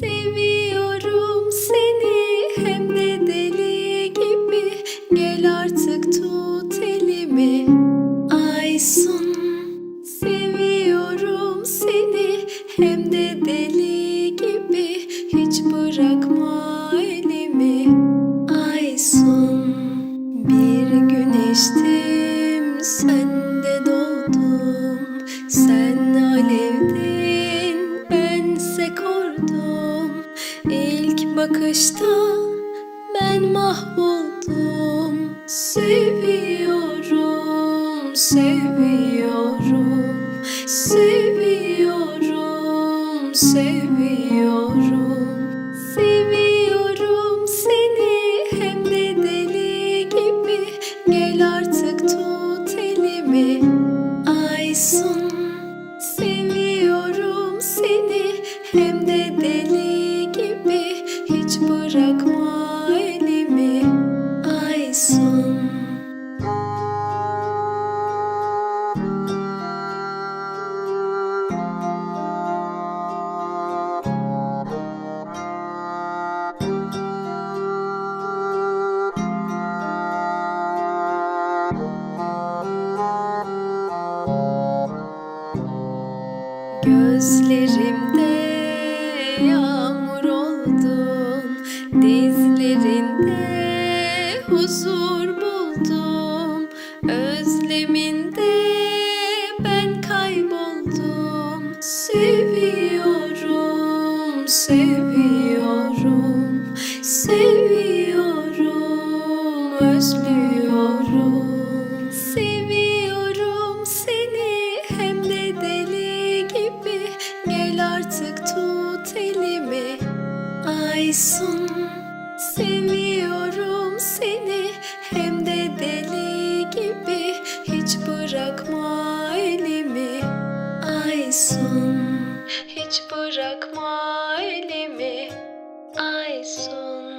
Seviyorum seni hem de deli gibi. Gel artık tut elimi. Aysun Seviyorum seni hem de deli gibi. Hiç bırakma elimi. Aysun Bir güneştim kordum İlk bakışta ben mahvoldum. Seviyorum, seviyorum Seviyorum, seviyorum hem de deli gibi Hiç bırakma elimi Aysun Gözlerimde yağmur oldun Dizlerinde huzur buldum. Özleminde ben kayboldum. Seviyorum, seviyorum Seviyorum, özlüyorum Seviyorum seni hem de deli gibi. Hiç bırakma elimi Aysun. Hiç bırakma elimi Aysun.